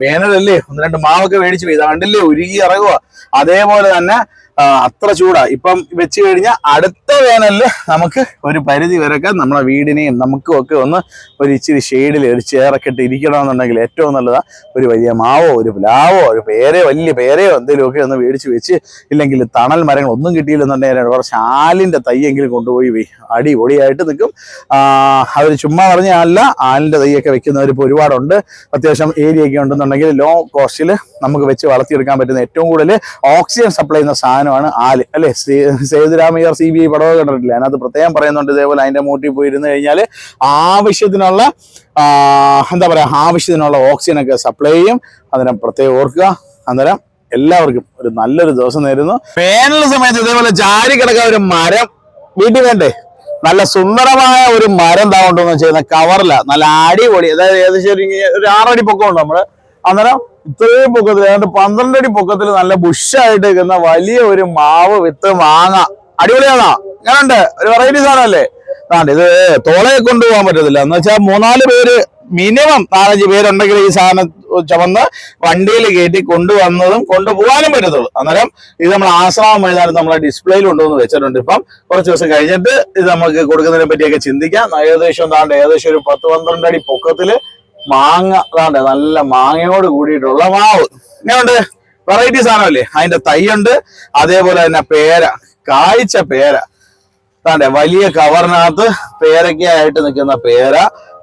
വേനലല്ലേ? ഒന്ന് രണ്ട് മാവൊക്കെ മേടിച്ച് പോയി. കണ്ടില്ലേ? ഉരുകി ഇറങ്ങുക അതേപോലെ തന്നെ അത്ര ചൂടാ. ഇപ്പം വെച്ച് കഴിഞ്ഞാൽ അടുത്ത വേനലിൽ നമുക്ക് ഒരു പരിധി വരെയൊക്കെ നമ്മളെ വീടിനെയും നമുക്കും ഒക്കെ ഒന്ന് ഒരു ഇച്ചിരി ഷെയ്ഡിൽ ഒരു ചേറൊക്കെ ഇട്ട് ഇരിക്കണമെന്നുണ്ടെങ്കിൽ ഏറ്റവും നല്ലതാ ഒരു വലിയ മാവോ ഒരു പ്ലാവോ ഒരു പേരയോ വലിയ പേരയോ എന്തെങ്കിലുമൊക്കെ ഒന്ന് മേടിച്ച് വെച്ച് ഇല്ലെങ്കിൽ തണൽ മരങ്ങൾ ഒന്നും കിട്ടിയില്ലെന്നുണ്ടെങ്കിൽ കുറച്ച് ആലിന്റെ തയ്യെങ്കിലും കൊണ്ടുപോയി അടിപൊളിയായിട്ട് നിൽക്കും. അവർ ചുമ്മാ പറഞ്ഞ അല്ല ആലിന്റെ തൈയൊക്കെ വെക്കുന്നവർ ഇപ്പോൾ ഒരുപാടുണ്ട്. അത്യാവശ്യം ഏരിയ ഒക്കെ ഉണ്ടെന്നുണ്ടെങ്കിൽ ലോ കോസ്റ്റിൽ നമുക്ക് വെച്ച് വളർത്തിയെടുക്കാൻ പറ്റുന്ന ഏറ്റവും കൂടുതൽ ഓക്സിജൻ സപ്ലൈ ചെയ്യുന്ന സാധനമാണ് ആൽ. അല്ലെ? സേതുരാമയ്യർ സി ബി ഐ പടവ് കണ്ടിട്ടില്ല? അതിനകത്ത് പ്രത്യേകം പറയുന്നുണ്ട് ഇതേപോലെ അതിന്റെ മൂട്ടിൽ പോയി ഇരുന്ന് കഴിഞ്ഞാൽ ആവശ്യത്തിനുള്ള എന്താ പറയാ ആവശ്യത്തിനുള്ള ഓക്സിജൻ ഒക്കെ സപ്ലൈ ചെയ്യും. അതിനെ പ്രത്യേകം ഓർക്കുക. അന്നേരം എല്ലാവർക്കും ഒരു നല്ലൊരു ദിവസം നേരുന്നു. വേനൽ സമയത്ത് ഇതേപോലെ ചാരി കിടക്കാൻ ഒരു മരം വീട്ടിൽ വേണ്ടേ? നല്ല സുന്ദരമായ ഒരു മരം എന്താ കൊണ്ടുവന്ന് ചെയ്യുന്ന കവറില നല്ല അടിപൊളി. അതായത് ഏകദേശം ഒരു ആറടി ആറടി പൊക്കമുണ്ട് നമ്മൾ. അന്നേരം ഇത്രയും പൊക്കത്തിൽ ഏതാണ്ട് പന്ത്രണ്ട് അടി പൊക്കത്തിൽ നല്ല ബുഷായിട്ട് നിൽക്കുന്ന വലിയ ഒരു മാവ് വിത്ത് മാങ്ങ. അടിപൊളിയാണോ? ഞാനുണ്ട് ഒരു വെറൈറ്റി സാധനമല്ലേ? ആണ്ട് ഇത് തോളയെ കൊണ്ടുപോകാൻ പറ്റത്തില്ല. എന്ന് വെച്ചാൽ മൂന്നാൽ പേര് മിനിമം നാലഞ്ച് പേരുണ്ടെങ്കിൽ ഈ സാധനം ചുമന്ന് വണ്ടിയിൽ കയറ്റി കൊണ്ടുവന്നതും കൊണ്ടുപോകാനും പറ്റത്തുള്ളൂ. അന്നേരം ഇത് നമ്മൾ ആശ്രമം മൈതാനം നമ്മളെ ഡിസ്പ്ലേയിൽ കൊണ്ടുവന്ന് വെച്ചിട്ടുണ്ട്. ഇപ്പം കുറച്ച് ദിവസം കഴിഞ്ഞിട്ട് ഇത് നമുക്ക് കൊടുക്കുന്നതിനെ പറ്റിയൊക്കെ ചിന്തിക്കാം. ഏകദേശം താണ്ട് ഏകദേശം ഒരു പത്ത് പന്ത്രണ്ട് അടി പൊക്കത്തിൽ മാങ്ങ താണ്ട് നല്ല മാങ്ങയോട് കൂടിയിട്ടുള്ള മാവ്. ഇങ്ങനെയുണ്ട് വെറൈറ്റി സാധനമല്ലേ? അതിന്റെ തൈയുണ്ട്. അതേപോലെ തന്നെ പേര കായ്ച്ച പേര. താണ്ടെ വലിയ കവറിനകത്ത് പേരയ്ക്കായിട്ട് നിൽക്കുന്ന പേര.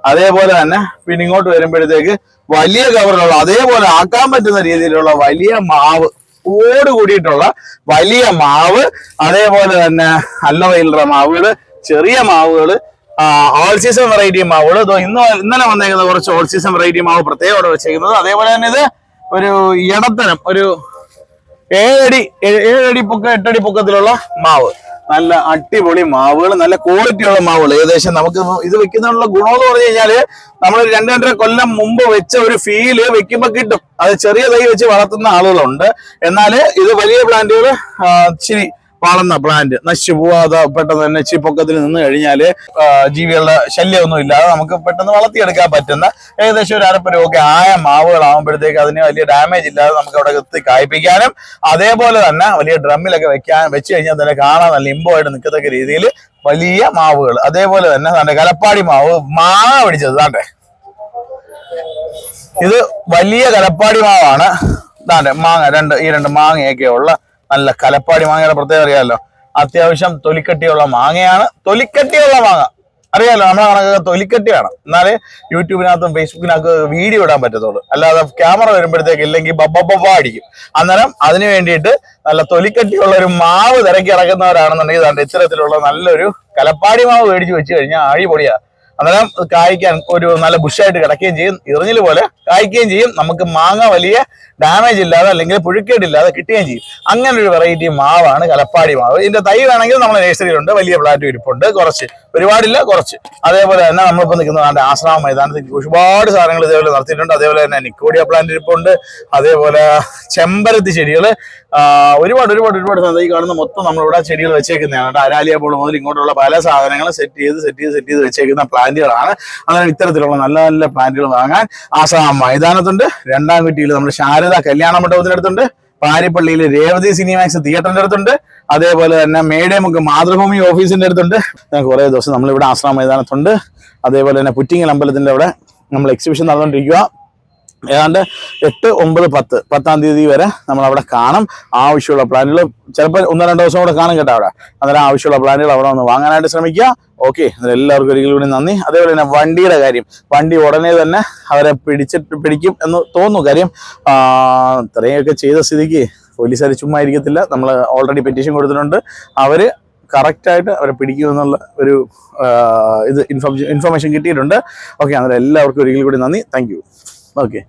അതേപോലെ തന്നെ പിന്നെ ഇങ്ങോട്ട് വരുമ്പോഴത്തേക്ക് വലിയ കവറിലുള്ള അതേപോലെ ആക്കാൻ പറ്റുന്ന രീതിയിലുള്ള വലിയ മാവ്. ഓട് കൂടിയിട്ടുള്ള വലിയ മാവ്. അതേപോലെ തന്നെ അല്ലവയിലുള്ള മാവുകൾ ചെറിയ മാവുകൾ ഓൾ സീസൺ വെറൈറ്റി മാവുകൾ ഇന്ന് ഇന്നലെ വന്നേക്കുന്ന കുറച്ച് ഓൾ സീസൺ വെറൈറ്റി മാവ് പ്രത്യേകം അവിടെ വെച്ചേക്കുന്നത് അതേപോലെ തന്നെ ഇത് ഒരു ഇടത്തരം ഒരു ഏഴടി ഏഴടി പൊക്ക എട്ടടി പൊക്കത്തിലുള്ള മാവ്. നല്ല അടിപൊളി മാവുകൾ നല്ല ക്വാളിറ്റിയുള്ള മാവുകൾ ഏകദേശം നമുക്ക് ഇത് വെക്കുന്നതിനുള്ള ഗുണം എന്ന് പറഞ്ഞു കഴിഞ്ഞാൽ നമ്മൾ രണ്ട് രണ്ടര കൊല്ലം മുമ്പ് വെച്ച ഒരു ഫീൽ വെക്കുമ്പോ കിട്ടും. അത് ചെറിയ തൈ വെച്ച് വളർത്തുന്ന ആളുകളുണ്ട്. എന്നാൽ ഇത് വലിയ പ്ലാന്റുകൾ ഇച്ചിരി വളർന്ന പ്ലാന്റ് നശിച്ചു പോവാതെ പെട്ടെന്ന് തന്നെ ചിപ്പൊക്കത്തിൽ നിന്ന് കഴിഞ്ഞാൽ ജീവികളുടെ ശല്യമൊന്നും ഇല്ലാതെ നമുക്ക് പെട്ടെന്ന് വളർത്തിയെടുക്കാൻ പറ്റുന്ന ഏകദേശം ഒരു അരപ്പ് രൂപയൊക്കെ ആയ മാവുകളാകുമ്പോഴത്തേക്ക് അതിന് വലിയ ഡാമേജ് ഇല്ലാതെ നമുക്ക് അവിടെ എത്തി കായ്പ്പിക്കാനും അതേപോലെ തന്നെ വലിയ ഡ്രമ്മിലൊക്കെ വെക്കാൻ വെച്ച് കഴിഞ്ഞാൽ തന്നെ കാണാൻ നല്ല ഇമ്പമായിട്ട് നിൽക്കത്തക്ക രീതിയിൽ വലിയ മാവുകൾ അതേപോലെ തന്നെ തന്റെ കലപ്പാടി മാവ് മാങ്ങ പിടിച്ചത് ഇത് വലിയ കലപ്പാടി മാവാണ്. താണ്ടെ മാങ്ങ രണ്ട് ഈ രണ്ട് മാങ്ങയൊക്കെ ഉള്ള നല്ല കലപ്പാടി മാങ്ങയുടെ പ്രത്യേകത അറിയാമല്ലോ അത്യാവശ്യം തൊലിക്കട്ടിയുള്ള മാങ്ങയാണ്. തൊലിക്കട്ടിയുള്ള മാങ്ങ. അറിയാലോ നമ്മളെ കണക്കൊക്കെ തൊലിക്കട്ടിയാണ്. എന്നാലേ യൂട്യൂബിനകത്തും ഫേസ്ബുക്കിനകത്ത് വീഡിയോ ഇടാൻ പറ്റത്തുള്ളൂ. അല്ലാതെ ക്യാമറ വരുമ്പോഴത്തേക്ക് ഇല്ലെങ്കിൽ ബബ്ബബ്ബ അടിക്കും അന്നേരം അതിന് വേണ്ടിയിട്ട് നല്ല തൊലിക്കട്ടിയുള്ള ഒരു മാവ് തിരക്കി ഇറക്കുന്നവരാണെന്നുണ്ടെങ്കിൽ ഇത്തരത്തിലുള്ള നല്ലൊരു കലപ്പാടി മാവ് മേടിച്ച് വെച്ച് കഴിഞ്ഞാൽ അടിപൊളിയാ. അന്നേരം കായ്ക്കാൻ ഒരു നല്ല ബുഷായിട്ട് കിടക്കുകയും ചെയ്യും. ഇറിഞ്ഞിൽ പോലെ കായ്ക്കുകയും ചെയ്യും. നമുക്ക് മാങ്ങ വലിയ ഡാമേജ് ഇല്ലാതെ അല്ലെങ്കിൽ പുഴുക്കേടില്ലാതെ കിട്ടുകയും ചെയ്യും. അങ്ങനെ ഒരു വെറൈറ്റി മാവാണ് കലപ്പാടി മാവ്. ഇതിന്റെ തൈ വേണമെങ്കിൽ നമ്മുടെ നേഴ്സറിയിലുണ്ട് വലിയ പ്ലാറ്റ് ഇരിപ്പുണ്ട്. കുറച്ച്. ഒരുപാടില്ല കുറച്ച്. അതേപോലെ തന്നെ നമ്മളിപ്പോൾ നിൽക്കുന്ന ആശ്രാമ മൈതാനത്ത് ഒരുപാട് സാധനങ്ങൾ ഇതേപോലെ നടത്തിയിട്ടുണ്ട്. അതേപോലെ തന്നെ നിക്കോഡിയ പ്ലാന്റ് ഇരിപ്പുണ്ട്. അതേപോലെ ചെമ്പരത്തി ചെടികൾ ഒരുപാട് ഒരുപാട് ഒരുപാട് സാധനം. ഈ കാണുന്ന മൊത്തം നമ്മളിവിടെ ചെടികൾ വെച്ചേക്കുന്നതാണ് അരാലിയ പോൾ മുതൽ ഇങ്ങോട്ടുള്ള പല സാധനങ്ങളും സെറ്റ് ചെയ്ത് സെറ്റ് ചെയ്ത് സെറ്റ് ചെയ്ത് വെച്ചേക്കുന്ന പ്ലാന്റുകളാണ്. അങ്ങനെ ഇത്തരത്തിലുള്ള നല്ല നല്ല പ്ലാന്റുകൾ വാങ്ങാൻ ആസാം മൈതാനത്തുണ്ട്. രണ്ടാം കുറ്റിയിൽ നമ്മുടെ ശാരദ കല്യാണ മണ്ഡപത്തിനടുത്തുണ്ട് പാരിപ്പള്ളിയിൽ രേവതി സിനിമാക്സ് തിയേറ്ററിന്റെ അടുത്തുണ്ട്. അതേപോലെ തന്നെ മേടേമുക്ക് മാതൃഭൂമി ഓഫീസിന്റെ അടുത്തുണ്ട്. കുറെ ദിവസം നമ്മളിവിടെ ആശ്രമ മൈതാനത്തുണ്ട്. അതേപോലെ തന്നെ പുറ്റിങ്ങൽ അമ്പലത്തിന്റെ അവിടെ നമ്മൾ എക്സിബിഷൻ നടന്നുകൊണ്ടിരിക്കുക ഏതാണ്ട് എട്ട് ഒമ്പത് പത്ത്. പത്താം തീയതി വരെ നമ്മൾ അവിടെ കാണും. ആവശ്യമുള്ള പ്ലാനുകൾ ചിലപ്പോൾ ഒന്നോ രണ്ടോ ദിവസം കൂടെ കാണും കേട്ടോ അവിടെ. അന്നേരം ആവശ്യമുള്ള പ്ലാനുകൾ അവിടെ ഒന്ന് വാങ്ങാനായിട്ട് ശ്രമിക്കുക. ഓക്കെ എല്ലാവർക്കും ഒരിക്കലും കൂടി നന്ദി. അതേപോലെ തന്നെ വണ്ടിയുടെ കാര്യം. വണ്ടി ഉടനെ തന്നെ അവരെ പിടിച്ചിട്ട് പിടിക്കും എന്ന് തോന്നുന്നു. കാര്യം ഇത്രയൊക്കെ ചെയ്ത സ്ഥിതിക്ക് പോലീസുകാർ ചുമ്മാ ഇരിക്കത്തില്ല. നമ്മൾ ഓൾറെഡി പെറ്റീഷൻ കൊടുത്തിട്ടുണ്ട്. അവർ കറക്റ്റായിട്ട് അവരെ പിടിക്കുമെന്നുള്ള ഒരു ഇത് ഇൻഫോർമേഷൻ കിട്ടിയിട്ടുണ്ട്. ഓക്കെ അന്നേരം എല്ലാവർക്കും ഒരിക്കലും കൂടി നന്ദി. Thank okay